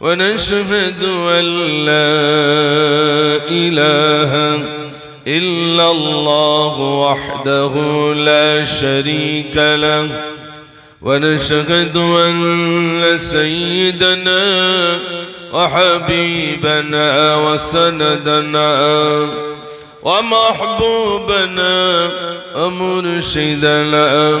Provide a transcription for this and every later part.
ونشهد أن لا إله إلا الله وحده لا شريك له. ونشهد أن سيدنا وحبيبنا وسندنا ومحبوبنا ومرشدنا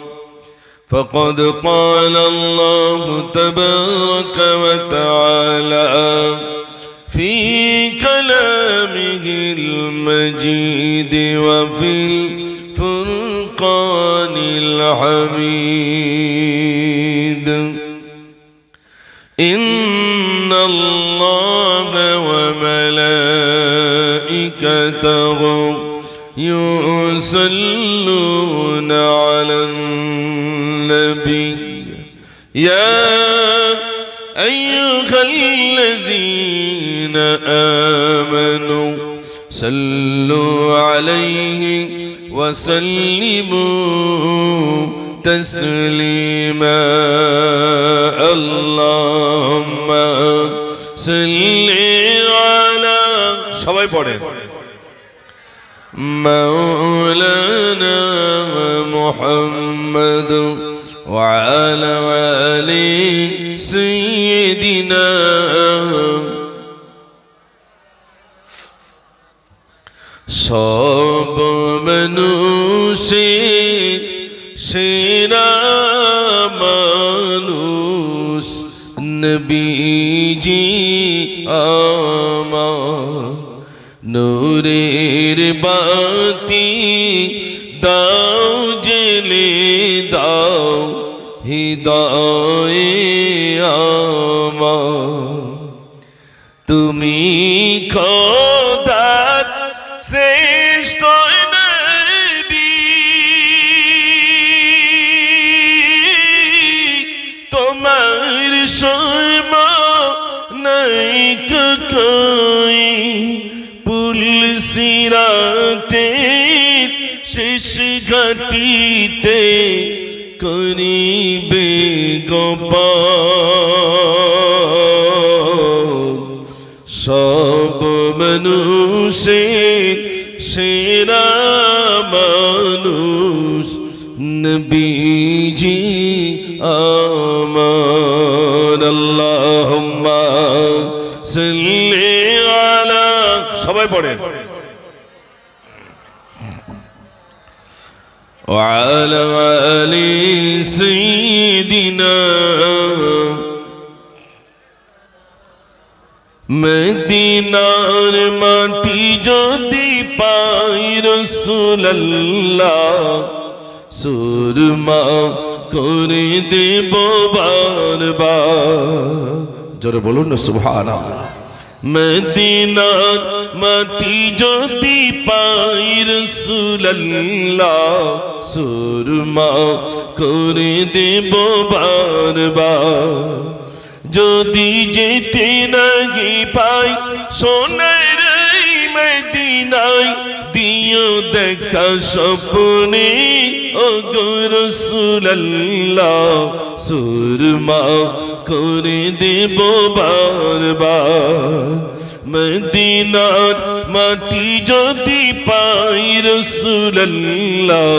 فقد قال الله تبارك وتعالى في كلامه المجيد وفي الفرقان الحميد. إن الله وملائكته يصلون على النبي يا أيها الذين آمنوا صلوا عليه وسلموا تسليما اللهم صل على সবাই পড়ে مولانا محمد وعلى آل سيدنا সব মানুষের সেরা মানুষ নবীজি আমার নূরের বাতি হৃদয়ে তুমি খোদার শ্রেষ্ঠ নবী। তোমার সমা নাই কই? পুল সিরাতে শেষ ঘাটিতে করিবে গোপা সব মানুষের সেরা মানুষ নবীজি আমার। আল্লাহুম্মা সাল্লি আলা সবাই পড়েন। وعلى آل سيدنا মদিনার মাটি যদি পাই রসুল্লাহ সুরমা করে দেব বারবার জোরে বলুন না সুভান মদিনার মাটি যদি পাই সুলল্লা সুরমা করে দেব বারবার। যদি যেতে নাহি পাই সোনার দিও দেখা স্বপ্নে, ও রসুল্লাহ সুরমা করে দেব বারবার। মদিনার মাটি যদি পাই রসুল্লাহ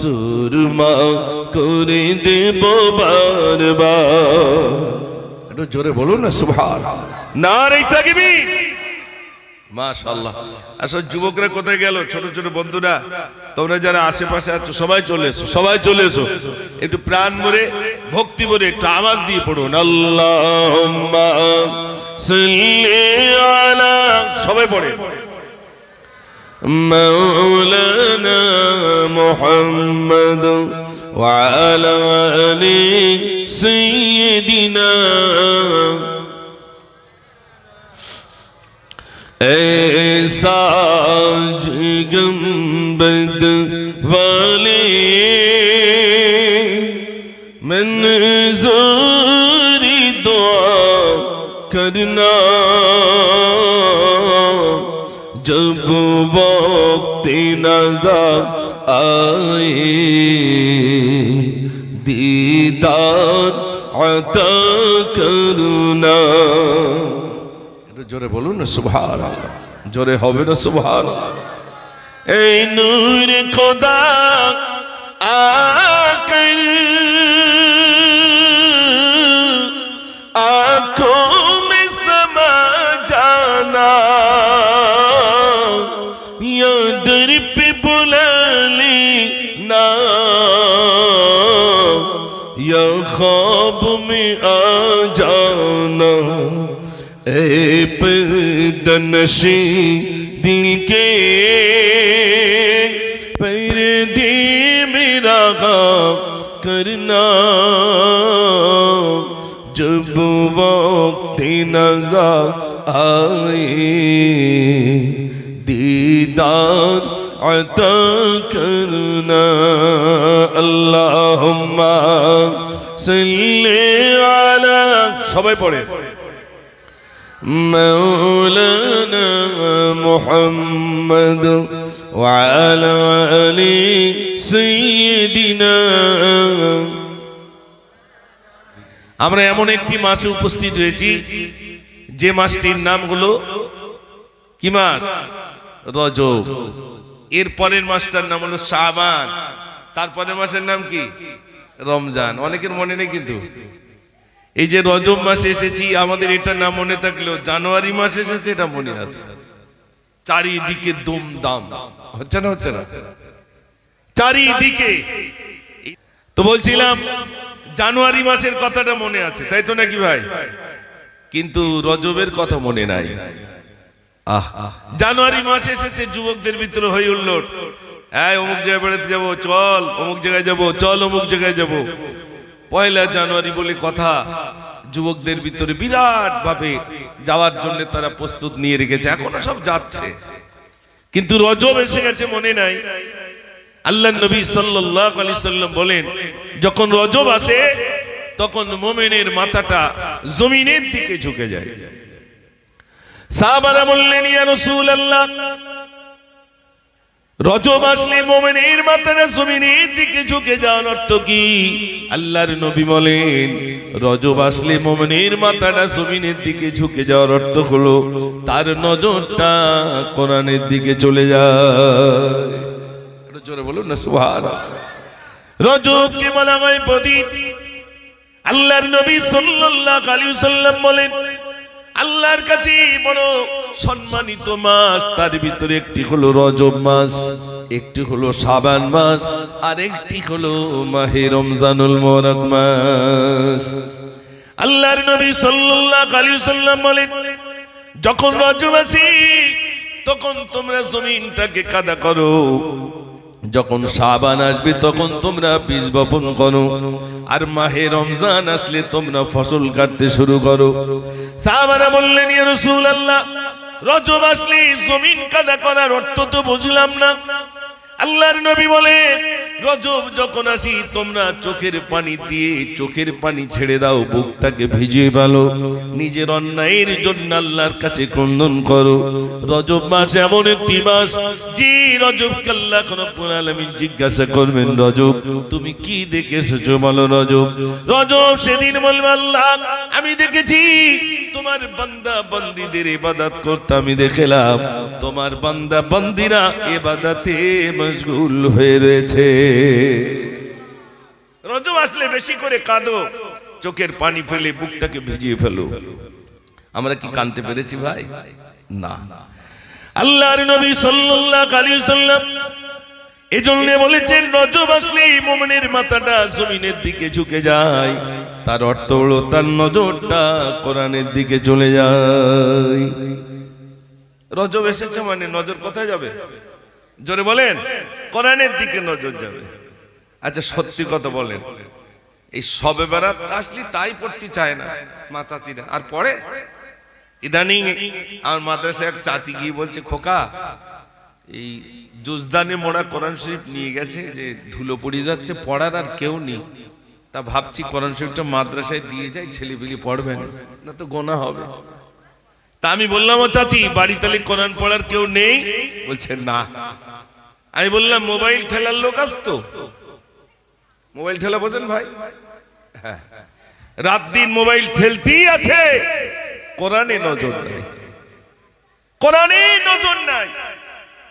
সুরমা করে দেব একটু জোরে বলুন না সুভান নারে তাকবীর। মাশাল্লাহ আসলে যুবকরা কোথায় গেল ছোট ছোট বন্ধুরা তোমরা যারা আশেপাশে আছো সবাই চলে এসো সবাই চলে এসো একটু প্রাণ ভরে ভক্তি ভরে একটু আওয়াজ দিয়ে পড়ুন আল্লাহুম্মা সাল্লি আলা সবাই পড়ে مولانا محمد وعلى آل سيدنا اے ساج گمبد والی من زوری دعا کرنا جب وقت نظر آئے دیدار عطا জোরে বলুন না সুভান জোরে হবে না সুভান এই নূর খোদা আকর आंखों में समा जाना या दर पे बुला लेना या ख्वाब में आ जाना ए पर्दनशी दिल के पर्दे मेरा करना जब वक्त नजर आए दीदार अता करना अल्लाहुम्मा सल्ली আলা সবাই পড়ে مولانا محمد وعلى آل سيدنا আমরা এমন একটি মাসে উপস্থিত হয়েছি যে মাসটির নাম হলো কি মাস রজব এর পরের মাসটার নাম হলো শাবান তারপরের মাসের নাম কি রমজান অনেকের মনে নেই কিন্তু এই যে রজব মাসে এসেছি, আমাদের এটা না মনে থাকলেও জানুয়ারি মাস এসেছে, এটা মনে আছে। চারিদিকে দুম দাম হচ্ছে না হচ্ছে না? চারিদিকে। তো বলছিলাম, জানুয়ারি মাসের কথাটা মনে আছে, তাই তো নাকি ভাই? কিন্তু রজবের কথা মনে নাই। জানুয়ারি মাস এসেছে, যুবকদের ভিতরে হয়ে উঠল। হ্যাঁ অমুক জায়গায় বেড়াতে যাব, চল, অমুক জায়গায় যাব, চল, অমুক জায়গায় যাব। পয়লা জানুয়ারি বলে কথা, যুবকদের ভিতরে বিরাট ভাবে যাওয়ার জন্য তারা প্রস্তুত নিয়ে রেখেছে, এখনও সব যাচ্ছে। কিন্তু রজব এসে গেছে মনে নাই। আল্লাহ নবী আলাইহি সাল্লাম বলেন, যখন রজব আসে, তখন মোমেনের মাথাটা জমিনের দিকে ঝুঁকে যায়। সাহাবারা বললেন, ইয়া রাসূলুল্লাহ রজব আসলে মোমেনের মাথাটা জমিনের দিকে ঝুঁকে যাওয়ার অর্থ কি? আল্লাহর নবী বলেন, রজব আসলে মোমেনের মাথাটা জমিনের দিকে ঝুঁকে যাওয়ার অর্থ হলো, তার নজরটা কোরআনের দিকে চলে যায়। জোরে বলুন না সুবহান রজবকে বলা হয় প্রদীপ। আল্লাহর নবী সাল্লাল্লাহু আলাইহি সাল্লাম বলেন, আল্লাহর কাছে বড় সম্মানিত মাস, তার ভিতরে একটি হলো রজব মাস, একটি হলো সাবান মাস, আর একটি হলো মাহে রমজানুল মোবারক মাস। আল্লাহর নবী সাল্লাল্লাহু আলাইহি সাল্লাম বলেন, যখন রজব আসে, তখন তোমরা জমিনটাকে কাদা করো। যখন সাবান আসবে, তখন তোমরা বীজ বপন করো। আর মাহে রমজান আসলে তোমরা ফসল কাটতে শুরু করো। সাহাবারা বললেন, ইয়া রাসূলুল্লাহ রজব আসলে জমিন কাদা করার অর্থ তো বুঝলাম না। আল্লাহর নবী বলে, রজব যখন আসি, তোমরা চোখের পানি দিয়ে চোখের পানি ছেড়ে দাও, বুকটাকে ভিজিয়ে ভালো নিজের অন্যায়ের জন্য আল্লাহর কাছে ক্রন্দন করো। রজব মাস এমন একটি মাস, যে রজব কাল্লা কোন আলামিন জিজ্ঞাসা করবেন, রজব, তুমি কি দেখে এসেছ? বলো, রজব রজব সেদিন বলবে, আল্লাহ, আমি দেখেছি, তোমার বান্দা বান্দিদের ইবাদত করতে আমি দেখলাম। তোমার বান্দা বান্দিরা ইবাদতে মশগুল হয়ে রয়েছে। রজব আসলে বেশি করে কাঁদো চোখের পানি ফেলে বুকটাকে ভিজিয়ে ফেলো। আমরা কি কানতে পেরেছি ভাই? না। আল্লাহর নবী সাল্লাল্লাহু আলাইহি সাল্লাম এজন্য বলেছেন রজব আসলেই মোমেনের মাথাটা জমিনের দিকে ঝুঁকে যায়। তার অর্থ হলো তার নজরটা কোরআনের দিকে চলে যায়। রজব এসেছে মানে নজর কোথায় যাবে? জোরে বলেন, কোরআনের দিকে নজর যাবে। আচ্ছা সত্যি কথা বলেন, এই সবে বেড়াত আসলে তাই পড়তে চায় না মা চাচিরা। আর পড়ে? ইদানিং আমার মাদ্রাসায় এক চাচি গিয়ে বলছে, খোকা, এই জুজদানে মোড়া কোরআন শরীফ নিয়ে গেছে যে ধুলো পড়ে যাচ্ছে, পড়ার আর কেউ নেই। তা ভাবছি কোরআন শরীফটা মাদ্রাসায় দিয়ে যাই, ছেলেপিলি পড়বে না না তো গোনা হবে। তা আমি বললাম, ও চাচি, বাড়ি তাহলে কোরআন পড়ার কেউ নেই? বলছে, না। আমি বললাম, মোবাইল ঠেলার লোক আসতো? মোবাইল ঠেলা বোঝেন ভাই? হ্যাঁ। রাত দিন মোবাইল ঠেলতেই আছে। কোরআনে নজর নাই। কোরআনে নজর নাই।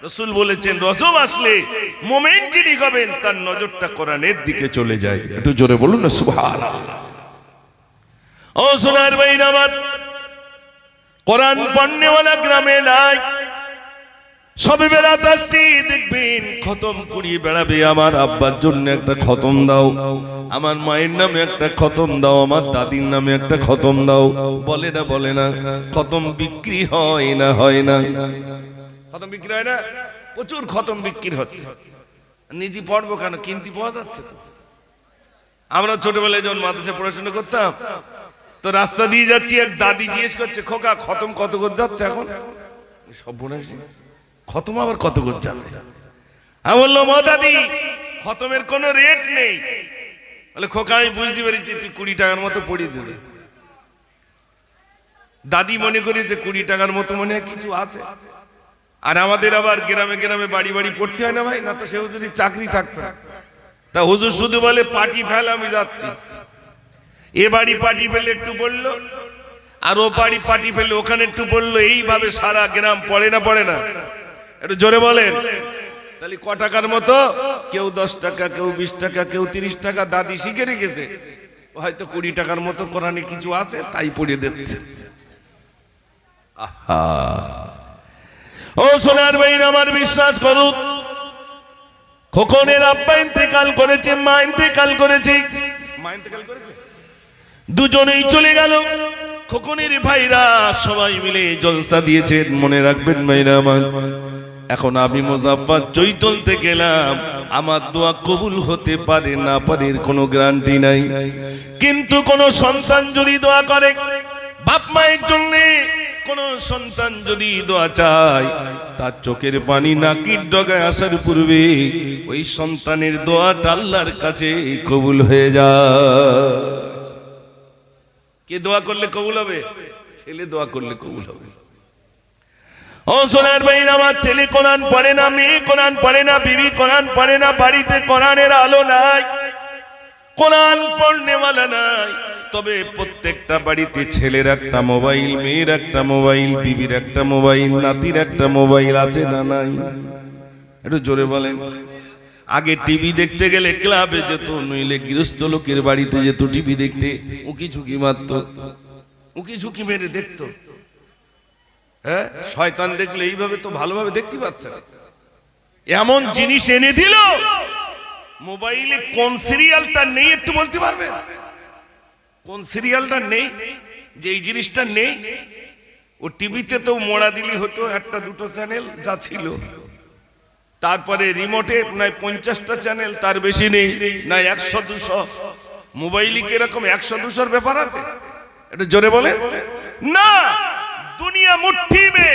রসুল বলেছেন, রজব আসলে মোমেন যিনি হবেন, তার নজরটা কোরআনের দিকে চলে যায়। একটু জোরে বলুন না সুবহান ও সোনার ভাই আমার, কোরআন পণ্যওয়ালা গ্রামে নাই। সবে বেড়াতে আসছি, দেখবেন খতম করিয়ে বেড়াবে আমার আব্বার জন্য একটা খতম দাও। আমার মায়ের নামে একটা খতম দাও, আমার দাদির নামে একটা খতম দাও। বলে না বলে না, খতম বিক্রি হয় না হয় না। খতম বিক্রি হয় না? প্রচুর খতম বিক্রি হচ্ছে। নিজে পড়ব কেন? কিনতে পাওয়া যাচ্ছে আমরা ছোটবেলায় যখন মাদ্রাসায় পড়াশোনা করতাম, তো রাস্তা দিয়ে যাচ্ছি, এক দাদি জিজ্ঞেস করছে, খোকা, খতম কত করে যাচ্ছে এখন? সব খতম আবার কত করে যাবে আমি বলল মা দাদি, খতমের কোনো রেট নেই। বলে, খোকা, আমি বুঝতে পেরেছি, তুই কুড়ি টাকার মতো পড়িয়ে দেবে দাদি মনে করেছে কুড়ি টাকার মতো মনে হয় কিছু আছে। আর আমাদের আবার গ্রামে গ্রামে বাড়ি বাড়ি পড়তে হয় না ভাই, না তো সেও যদি চাকরি থাকতো। তা হুজুর শুধু বলে, পাটি ফেল, আমি যাচ্ছি। এ বাড়ি পাটি ফেলে, একটু পড়ল। আর ও বাড়ি পাটি ফেলে, ওখানে একটু পড়ল। এইভাবে সারা গ্রাম পড়ে না পড়ে না। একটু জোরে বলেন। তাহলে ক টাকার মতো? কেউ দশ টাকা, কেউ বিশ টাকা, কেউ তিরিশ টাকা, দাদি শিখে রেখেছে। হয়তো কুড়ি টাকার মতো কোরআনে কিছু আছে, তাই পড়িয়ে দিচ্ছে ও সোনার ভাইন আমার বিশ্বাস করুন, খোকনের আব্বা ইন্তেকাল করেছে, মা ইন্তেকাল করেছে। মা করেছে? দুজনেই চলে গেল। খোকনের ভাইরা সবাই মিলে জলসা দিয়েছেন। মনে রাখবেন ভাইরা আমার। এখন আমি মোজাব্বাদ চৈতলতে গেলাম আমার দোয়া কবুল হতে পারে না পারে কোনো গ্যারান্টি নাই। কিন্তু কোন সন্তান যদি দোয়া করে, বাপ মায়ের জন্য কোন সন্তান যদি দোয়া চায়, তার চোখের পানি নাকির ডগায় আসার পূর্বে ওই সন্তানের দোয়াটা আল্লাহর কাছে কবুল হয়ে যায়। কে দোয়া করলে কবুল হবে? ছেলে দোয়া করলে কবুল হবে। ও সোনার ভাই, আমার ছেলে কোরআন পড়ে না, মেয়ে কোরআন পড়ে না, বিবি কোরআন পড়ে না, বাড়িতে কোরআনের আলো নাই কোরআন পড়নেওয়ালা নাই। তবে প্রত্যেকটা বাড়িতে ছেলের একটা মোবাইল, মেয়ের একটা মোবাইল, বিবির একটা মোবাইল, নাতির একটা মোবাইল আছে না নাই? একটু জোরে বলেন। আগে টিভি দেখতে গেলে ক্লাবে যেত, নইলে গৃহস্থ লোকের বাড়িতে যেত টিভি দেখতে, উকি ঝুঁকি মারতো, উকি ঝুঁকি মেরে দেখতো। হ্যাঁ? শয়তান দেখলে এইভাবে তো ভালোভাবে দেখতে পাচ্ছে না। এমন জিনিস এনে দিল, মোবাইলে কোন সিরিয়ালটা নেই একটু বলতে পারবে? কোন সিরিয়ালটা নেই? যে এই জিনিসটা নেই? ও টিভিতে তো মোড়া দিলি হতো, একটা দুটো চ্যানেল যা ছিল। তারপরে রিমোটে নাই পঞ্চাশটা চ্যানেল, তার বেশি নেই, না একশো, দুশো। মোবাইলে কীরকম একশো, দুশোর ব্যাপার আছে? এটা জোরে বলে না! দুনিয়া মুঠি মে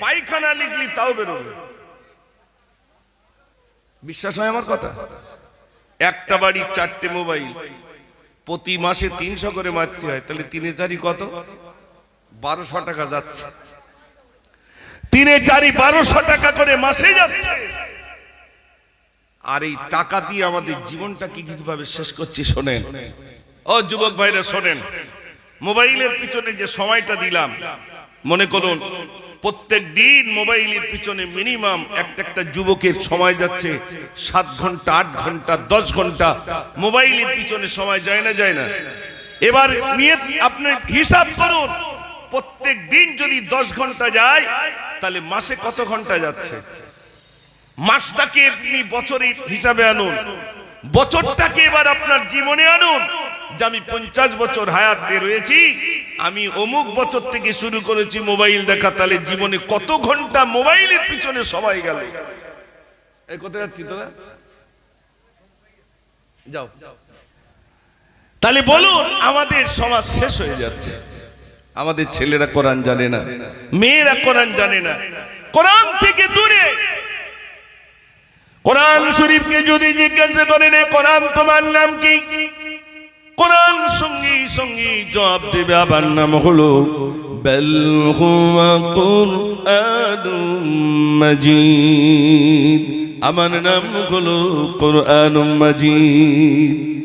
পায়খানা লিখলি তাও বেরোবে। বিশ্বাস হয় আমার কথা? একটা বাড়ির চারটে মোবাইল। প্রতি মাসে তিনশো করে মারতে হয়, তাহলে তিনে চারি কত? বারোশো টাকা যাচ্ছে। তিনে চারি বারোশো টাকা করে মাসে যাচ্ছে। আর এই টাকা দিয়ে আমাদের জীবনটা কি কীভাবে শেষ করছি শোনেন। ও যুবক ভাইরা, শোনেন। মোবাইলের পিছনে যে সময়টা দিলাম মনে করুন, প্রত্যেক দিন মোবাইলের পিছনে মিনিমাম একটা একটা যুবকের সময় যাচ্ছে। সাত ঘণ্টা, আট ঘণ্টা, দশ ঘণ্টা মোবাইলের পিছনে সময় যায় না যায় না। এবার নিয়ে আপনি হিসাব করুন, প্রত্যেক দিন যদি দশ ঘণ্টা যায়, তাহলে মাসে কত ঘণ্টা যাচ্ছে? মাসটাকে আপনি বছরের হিসাবে আনুন। বছরটাকে এবার আপনার জীবনে আনুন। যে আমি পঞ্চাশ বছর হায়াতে রয়েছি, আমি অমুক বছর থেকে শুরু করেছি মোবাইল দেখা, তাহলে জীবনে কত ঘণ্টা মোবাইলের পিছনে সময় গেল? যাও। তাহলে বলুন, আমাদের সমাজ শেষ হয়ে যাচ্ছে। আমাদের ছেলেরা কোরআন জানে না, মেয়েরা কোরআন জানে না। কোরআন থেকে দূরে। কোরআন শরীফকে যদি জিজ্ঞাসা করেন কোরআন তোমার নাম কি? কোরআন সঙ্গী সঙ্গী জবাব দেবে, আবার নাম হলো আমার নাম হলো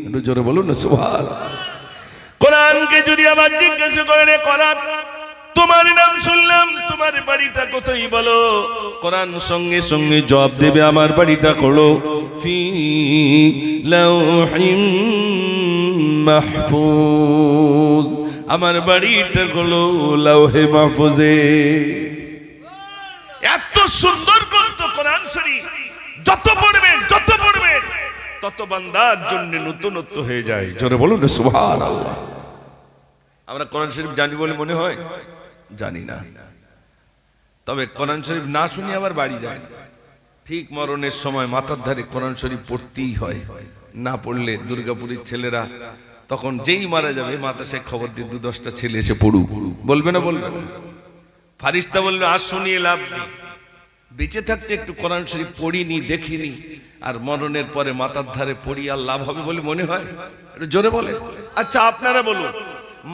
একটু জোরে বলুন না, সুবহানাল্লাহ। কোরআনকে যদি আবার জিজ্ঞাসা করেন কোরআন তোমার নাম শুনলাম, তোমার বাড়িটা কোথায় বলো? কোরআন সঙ্গে সঙ্গে জবাব দেবে, আমার বাড়িটা করো ফি লাউহিম মাহফুজ। আমার বাড়িটা হলো লাউহে মাহফুজে। এত সুন্দর গ্রন্থ কোরআন শরীফ। যত পড়বেন যত পড়বেন, তত বান্দার জন্য নতুনত্ব হয়ে যায়। জোরে বলুন সুবহানাল্লাহ। আমরা কোরআন শরীফ জানি বলে মনে হয়? জানি না। তবে কোরআন শরীফ না শুনি আবার বাড়ি যায়। ঠিক মরণের সময় মাথার ধারে কোরআন শরীফ পড়তেই হয়। না পড়লে দুর্গাপুরের ছেলেরা তখন যেই মারা যাবে সে খবর দিয়ে দু দশটা ছেলে এসে পড়ুক। বলবে না, বলবে ফারিস্তা বলবে আর শুনিয়ে লাভ নেই। বেঁচে থাকতে একটু কোরআন শরীফ পড়িনি, দেখিনি, আর মরণের পরে মাথার ধারে পড়ি আর লাভ হবে বলে মনে হয়? জোরে বলে আচ্ছা আপনারা বলুন,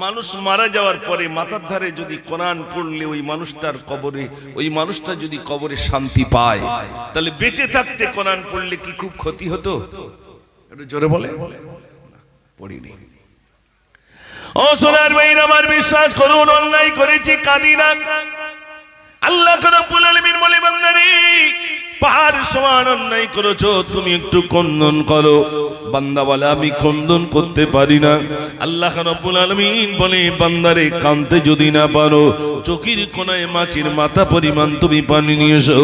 মানুষ মারা যাওয়ার পরে মাথার ধারে যদি কোরআন পড়লে ওই মানুষটার কবরে, ওই মানুষটা যদি কবরে শান্তি পায়, তাহলে বেঁচে থাকতে কোরআন পড়লে কি খুব ক্ষতি হতো? একটু জোরে বলে। পড়িনি। ও সোনার ভাইরা আমার বিশ্বাস করুন, অন্যায় করেছি, কাঁদি না। আল্লাহ করে বলে, বান্দারে পাহাড় সমান অন্যায় করেছ, তুমি একটু কন্দন করো। বান্দা বলে, আমি কন্দন করতে পারি না। আল্লাহ রব্বুল আলমিন বলে, বান্দারে, কানতে যদি না পারো, চোখের কোনায় মাছের মাথা পরিমাণ তুমি পানি নিয়ে এসো।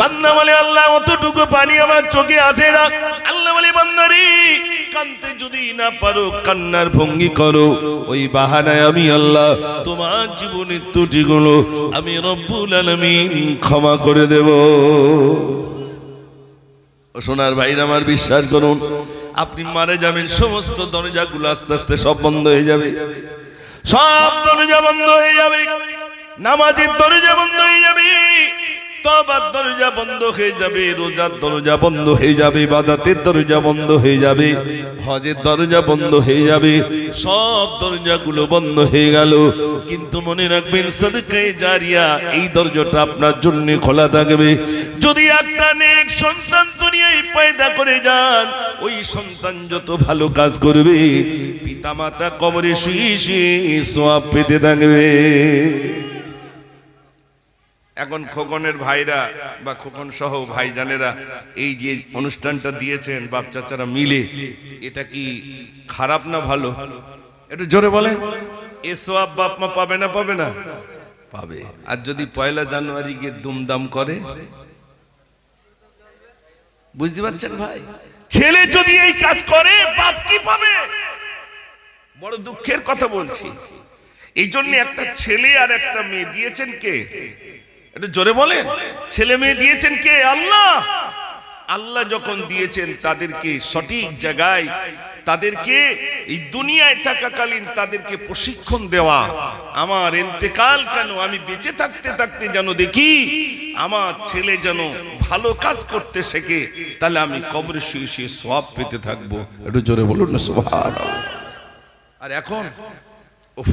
বান্দা বলে, আল্লাহ, অতটুকু পানি আমার চোখে আছে না আল্লাহ বলে, বান্দারে কানতে যদি না পারো, কান্নার ভঙ্গি করো। ওই বাহানায় আমি আল্লাহ তোমার জীবনের ত্রুটিগুলো আমি রব্বুল আলামিন ক্ষমা করে দেব। সোনার ভাইরা, আমার বিশ্বাস করুন, আপনি মারা যাবেন, সমস্ত দরজাগুলো আস্তে আস্তে সব বন্ধ হয়ে যাবে। সব দরজা বন্ধ হয়ে যাবে, নামাজের দরজা বন্ধ হয়ে যাবে। তবার দরজা বন্ধ হয়ে যাবে, রোজার দরজা বন্ধ হয়ে যাবে বাদাতের দরজা বন্ধ হয়ে যাবে, হজের দরজা বন্ধ হয়ে যাবে, সব দরজাগুলো বন্ধ হয়ে গেল। কিন্তু মনে রাখবেন, সাদকায়ে জারিয়া এই দরজাটা আপনার জন্য খোলা থাকবে। যদি একটা নেক সন্তান দুনিয়ায় পয়দা করে যান, ওই সন্তান যত ভালো কাজ করবে, পিতামাতা কবরে শুয়ে শুয়ে সোয়াব পেতে থাকবে। এখন খোকনের ভাইরা বা খোকন সহ ভাইজানেরা এই যে অনুষ্ঠানটা দিয়েছেন বাপ চাচারা মিলে, এটা কি খারাপ না ভালো? একটু জোরে বলেন। এ সোয়াব বাপ মা পাবে না পাবে না? পাবে। আর যদি পয়লা জানুয়ারি গিয়ে দুমদাম করে? বুঝতে পারছেন ভাই? ছেলে যদি এই কাজ করে, বাপ কি পাবে? বড় দুঃখের কথা বলছি। এই জন্য একটা ছেলে আর একটা মেয়ে দিয়েছেন কে? একটু জোরে বলেন। ছেলে মেয়ে দিয়েছেন কে? আল্লাহ। আল্লাহ যখন দিয়েছেন তাদেরকে সঠিক জায়গায়, তাদেরকে এই দুনিয়ায় থাকাকালীন তাদেরকে প্রশিক্ষণ দেওয়া। আমার এতেকাল কেন? আমি বেঁচে থাকতে থাকতে যেন দেখি, আমার ছেলে যেন ভালো কাজ করতে শেখে, তাহলে আমি কবরে শুয়ে শুয়ে সব পেতে থাকব। একটু জোরে বলুন না আর এখন, উফ